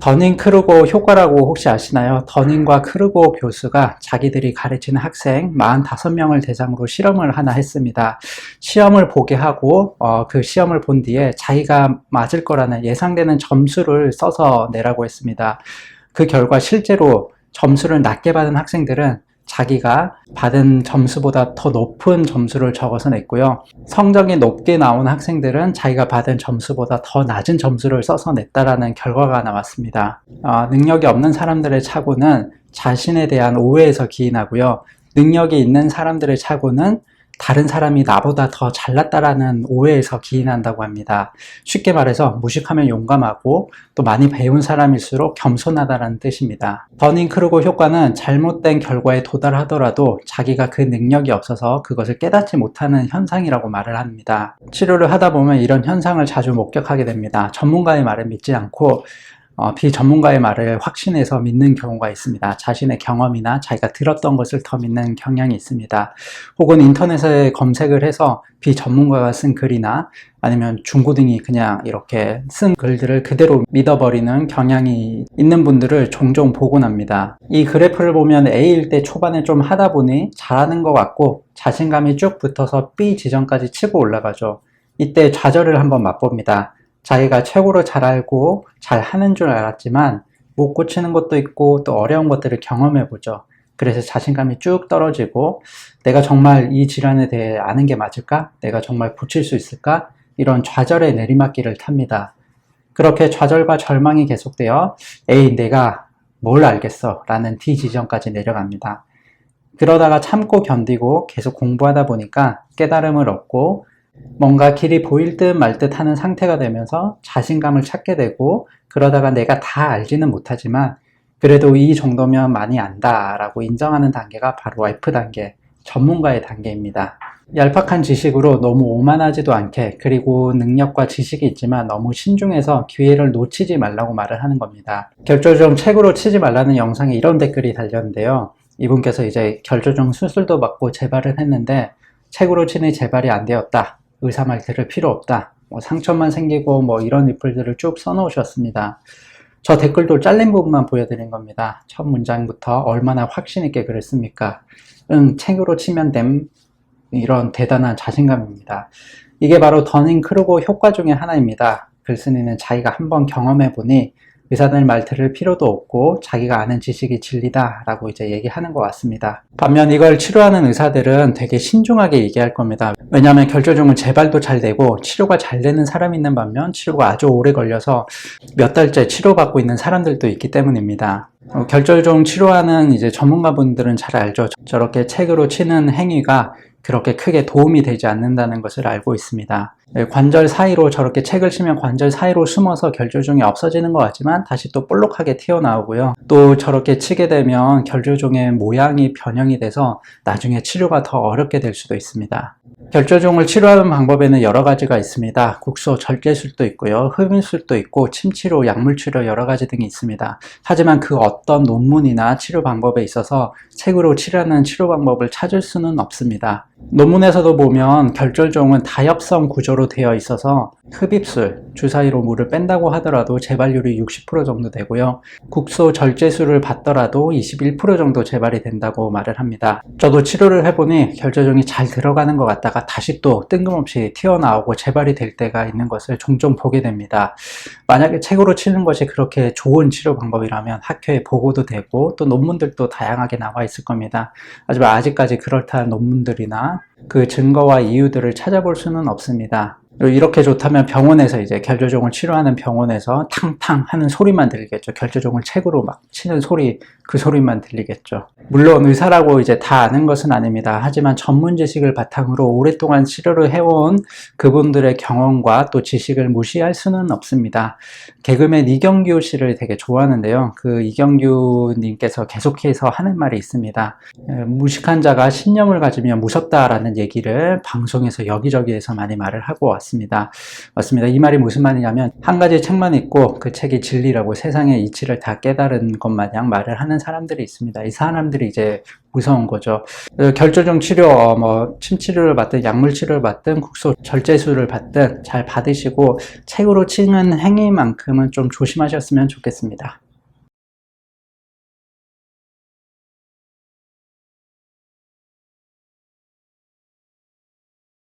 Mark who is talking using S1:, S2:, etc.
S1: 더닝 크루고 효과라고 혹시 아시나요? 더닝과 크루고 교수가 자기들이 가르치는 학생 45명을 대상으로 실험을 하나 했습니다. 시험을 보게 하고 어, 그 시험을 본 뒤에 자기가 맞을 거라는 예상되는 점수를 써서 내라고 했습니다. 그 결과 실제로 점수를 낮게 받은 학생들은 자기가 받은 점수보다 더 높은 점수를 적어서 냈고요. 성적이 높게 나온 학생들은 자기가 받은 점수보다 더 낮은 점수를 써서 냈다라는 결과가 나왔습니다. 아, 능력이 없는 사람들의 착오는 자신에 대한 오해에서 기인하고요. 능력이 있는 사람들의 착오는 다른 사람이 나보다 더 잘났다라는 오해에서 기인한다고 합니다. 쉽게 말해서 무식하면 용감하고 또 많이 배운 사람일수록 겸손하다라는 뜻입니다. 버닝 크루고 효과는 잘못된 결과에 도달하더라도 자기가 그 능력이 없어서 그것을 깨닫지 못하는 현상이라고 말을 합니다. 치료를 하다 보면 이런 현상을 자주 목격하게 됩니다. 전문가의 말을 믿지 않고 어, 비전문가의 말을 확신해서 믿는 경우가 있습니다. 자신의 경험이나 자기가 들었던 것을 더 믿는 경향이 있습니다. 혹은 인터넷에 검색을 해서 비전문가가 쓴 글이나 아니면 중고등이 그냥 이렇게 쓴 글들을 그대로 믿어버리는 경향이 있는 분들을 종종 보곤 합니다. 이 그래프를 보면 A일 때 초반에 좀 하다 보니 잘하는 것 같고 자신감이 쭉 붙어서 B 지점까지 치고 올라가죠. 이때 좌절을 한번 맛봅니다. 자기가 최고로 잘 알고 잘 하는 줄 알았지만 못 고치는 것도 있고 또 어려운 것들을 경험해 보죠. 그래서 자신감이 쭉 떨어지고 내가 정말 이 질환에 대해 아는 게 맞을까? 내가 정말 고칠 수 있을까? 이런 좌절의 내리막길을 탑니다. 그렇게 좌절과 절망이 계속되어 에이 내가 뭘 알겠어 라는 D 지점까지 내려갑니다. 그러다가 참고 견디고 계속 공부하다 보니까 깨달음을 얻고 뭔가 길이 보일 듯 말 듯 하는 상태가 되면서 자신감을 찾게 되고 그러다가 내가 다 알지는 못하지만 그래도 이 정도면 많이 안다 라고 인정하는 단계가 바로 F단계, 전문가의 단계입니다. 얄팍한 지식으로 너무 오만하지도 않게 그리고 능력과 지식이 있지만 너무 신중해서 기회를 놓치지 말라고 말을 하는 겁니다. 결조종 책으로 치지 말라는 영상에 이런 댓글이 달렸는데요. 이분께서 이제 결조종 수술도 받고 재발을 했는데 책으로 치니 재발이 안 되었다. 의사 말 들을 필요 없다. 뭐 상처만 생기고 뭐 이런 리플들을 쭉 써놓으셨습니다. 저 댓글도 잘린 부분만 보여드린 겁니다. 첫 문장부터 얼마나 확신 있게 글을 씁니까? 응, 책으로 치면 됨. 이런 대단한 자신감입니다. 이게 바로 더닝 크루고 효과 중의 하나입니다. 글쓴이는 자기가 한번 경험해 보니 의사들 말 들을 필요도 없고 자기가 아는 지식이 진리다 라고 이제 얘기하는 것 같습니다. 반면 이걸 치료하는 의사들은 되게 신중하게 얘기할 겁니다. 왜냐하면 결조종은 재발도 잘 되고 치료가 잘 되는 사람이 있는 반면 치료가 아주 오래 걸려서 몇 달째 치료받고 있는 사람들도 있기 때문입니다. 어, 결절종 치료하는 이제 전문가분들은 잘 알죠. 저렇게 책으로 치는 행위가 그렇게 크게 도움이 되지 않는다는 것을 알고 있습니다. 네, 관절 사이로 저렇게 책을 치면 관절 사이로 숨어서 결조종이 없어지는 것 같지만 다시 또 볼록하게 튀어나오고요. 또 저렇게 치게 되면 결조종의 모양이 변형이 돼서 나중에 치료가 더 어렵게 될 수도 있습니다. 결조종을 치료하는 방법에는 여러 가지가 있습니다. 국소 절제술도 있고요. 흡인술도 있고 침치료, 약물치료 여러 가지 등이 있습니다. 하지만 그 어떤 논문이나 치료 방법에 있어서 책으로 치료하는 치료 방법을 찾을 수는 없습니다. 논문에서도 보면 결절종은 다엽성 구조로 되어 있어서 흡입술, 주사위로 물을 뺀다고 하더라도 재발률이 60% 정도 되고요. 국소 절제술을 받더라도 21% 정도 재발이 된다고 말을 합니다. 저도 치료를 해보니 결절종이 잘 들어가는 것 같다가 다시 또 뜬금없이 튀어나오고 재발이 될 때가 있는 것을 종종 보게 됩니다. 만약에 책으로 치는 것이 그렇게 좋은 치료 방법이라면 학회에 보고도 되고 또 논문들도 다양하게 나와 있을 겁니다. 하지만 아직까지 그렇다는 논문들이나 그 증거와 이유들을 찾아볼 수는 없습니다. 이렇게 좋다면 병원에서 이제 결조종을 치료하는 병원에서 탕탕 하는 소리만 들리겠죠. 결조종을 책으로 막 치는 소리, 그 소리만 들리겠죠. 물론 의사라고 이제 다 아는 것은 아닙니다. 하지만 전문 지식을 바탕으로 오랫동안 치료를 해온 그분들의 경험과 또 지식을 무시할 수는 없습니다. 개그맨 이경규 씨를 되게 좋아하는데요. 그 이경규 님께서 계속해서 하는 말이 있습니다. 무식한 자가 신념을 가지면 무섭다라는 얘기를 방송에서 여기저기에서 많이 말을 하고 왔습니다. 같습니다. 맞습니다. 이 말이 무슨 말이냐면 한 가지 책만 읽고 그 책이 진리라고 세상의 이치를 다 깨달은 것 마냥 말을 하는 사람들이 있습니다. 이 사람들이 이제 무서운 거죠. 그 결조증 치료, 어, 뭐, 침 치료를 받든, 약물 치료를 받든, 국소 절제술을 받든, 잘 받으시고, 책으로 치는 행위만큼은 좀 조심하셨으면 좋겠습니다.